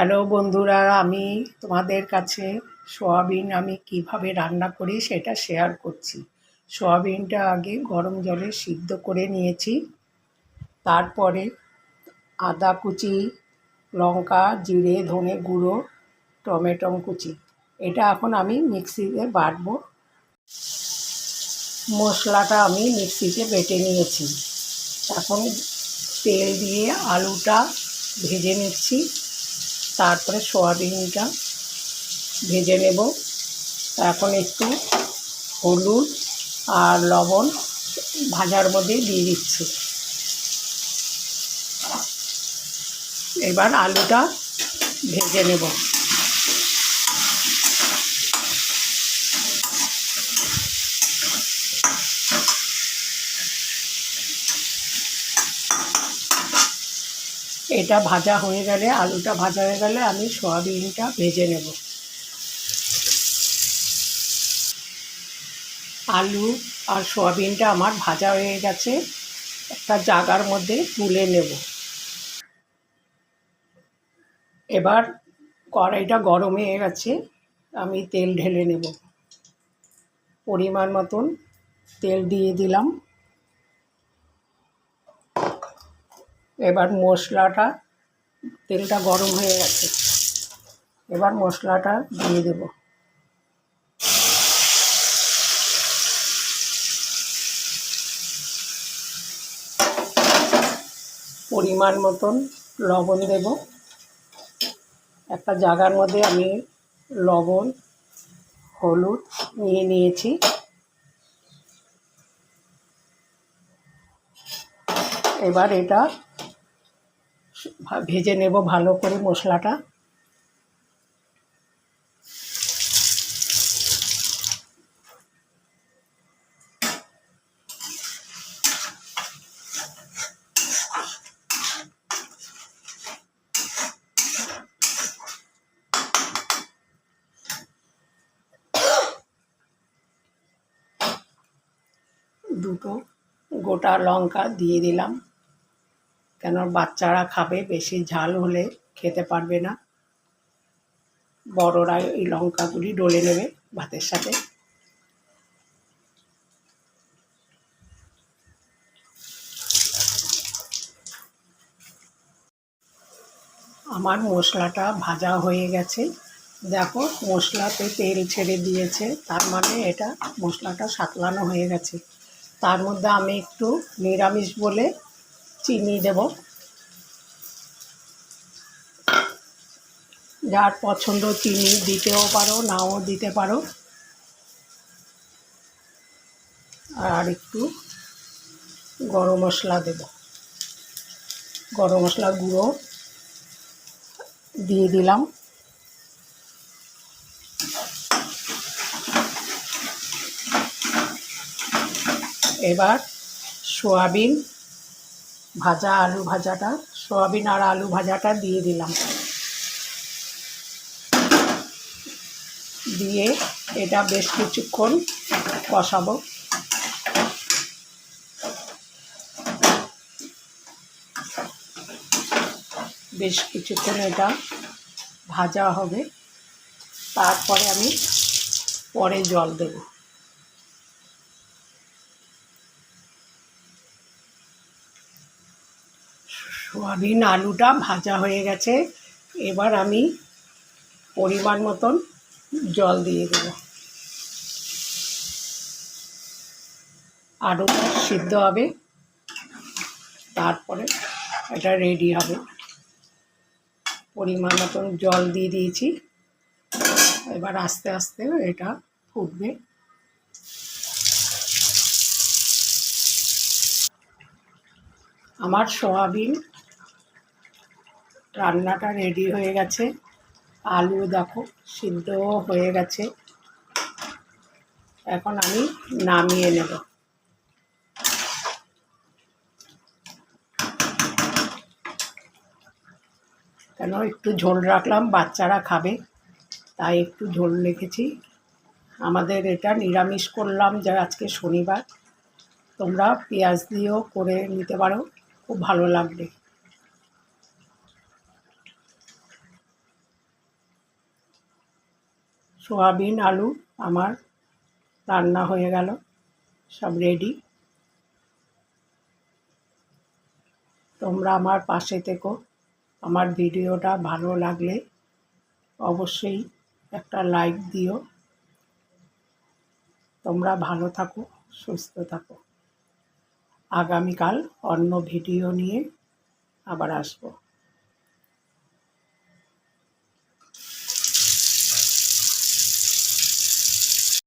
Hello বন্ধুরা, আমি তোমাদের কাছে সোয়াবিন আমি কীভাবে রান্না করি সেটা শেয়ার করছি। সোয়াবিনটা আগে গরম জলে সিদ্ধ করে নিয়েছি। তারপরে আদা কুচি, লঙ্কা, জিরে, ধনে গুঁড়ো, টমেটো কুচি, এটা এখন আমি মিক্সিতে বাটবো। মশলাটা আমি মিক্সিতে বেটে নিয়েছি। এখন তেল দিয়ে আলুটা ভেজে নিচ্ছি। তারপরে সোয়াবিনটা ভেজে নেব। এখন একটু হলুদ আর লবণ ভাজার মধ্যে দিয়ে দিচ্ছি। এবার আলুটা ভেজে নেব। এটা ভাজা হয়ে গেলে, আলুটা ভাজা হয়ে গেলে আমি সোয়াবিনটা ভেজে নেব। আলু আর সোয়াবিনটা আমার ভাজা হয়ে গেছে, একটা জাগার মধ্যে তুলে নেব। এবার কড়াইটা গরম হয়ে গেছে, আমি তেল ঢেলে নেব। পরিমাণ মতন তেল দিয়ে দিলাম। এবার মশলাটা, তেলটা গরম হয়ে গেছে। এবার মশলাটা দিয়ে দেব। পরিমাণ মতন লবণ দেব। একটা জায়গার মধ্যে আমি লবণ, হলুদ নিয়ে নিয়েছি। এবার এটা ভেজে নেব ভালো করে মশলাটা। দুটো গোটা লঙ্কা দিয়ে দিলাম। কেন বাচ্চারা খাবে? বেশি ঝাল হলে খেতে পারবে না। বড়রা এই লঙ্কাগুলি ডলে নেবে ভাতের সাথে। আমার মশলাটা ভাজা হয়ে গেছে। দেখো, মশলাতে তেল ছেড়ে দিয়েছে। তার মানে এটা মশলাটা সাতলানো হয়ে গেছে। তার মধ্যে আমি একটু নিরামিষ বলে চিনি দেব। যার পছন্দ চিনি দিতেও পারো, নাও দিতে পারো। আর একটু গরম মশলা দেব। গরম মশলা গুঁড়ো দিয়ে দিলাম। এবার সোয়াবিন ভাজা আলু ভাজাটা, সোয়াবিন আর আলু ভাজাটা দিয়ে দিলাম। দিয়ে এটা বেশ কিছুক্ষণ কষাবো। বেশ কিছুক্ষণ এটা ভাজা হবে। তারপরে আমি পরে জল দেবো। সোয়াবিন আলুটা ভাজা হয়ে গেছে। এবার আমি পরিমাণ মতন জল দিয়ে দেব। আলুটা সিদ্ধ হবে। তারপরে এটা রেডি হবে। পরিমাণ মতন জল দিয়ে দিয়েছি। এবার আস্তে আস্তে এটা ফুটবে। আমার সোয়াবিন রান্নাটা রেডি হয়ে গেছে। আলু দেখো, সিদ্ধও হয়ে গেছে। এখন আমি নামিয়ে নেব। কেন, একটু ঝোল রাখলাম, বাচ্চারা খাবে, তাই একটু ঝোল রেখেছি। আমাদের এটা নিরামিষ করলাম যে আজকে শনিবার। তোমরা পেঁয়াজ দিয়েও করে নিতে পারো, খুব ভালো লাগবে। সোয়াবিন, আলু আমার রান্না হয়ে গেল, সব রেডি তোমরা আমার পাশে থেকো, আমার ভিডিওটা ভালো লাগলে অবশ্যই একটা লাইক দিও। তোমরা ভালো থাকো, সুস্থ থাকো। আগামীকাল অন্য ভিডিও নিয়ে আবার আসব।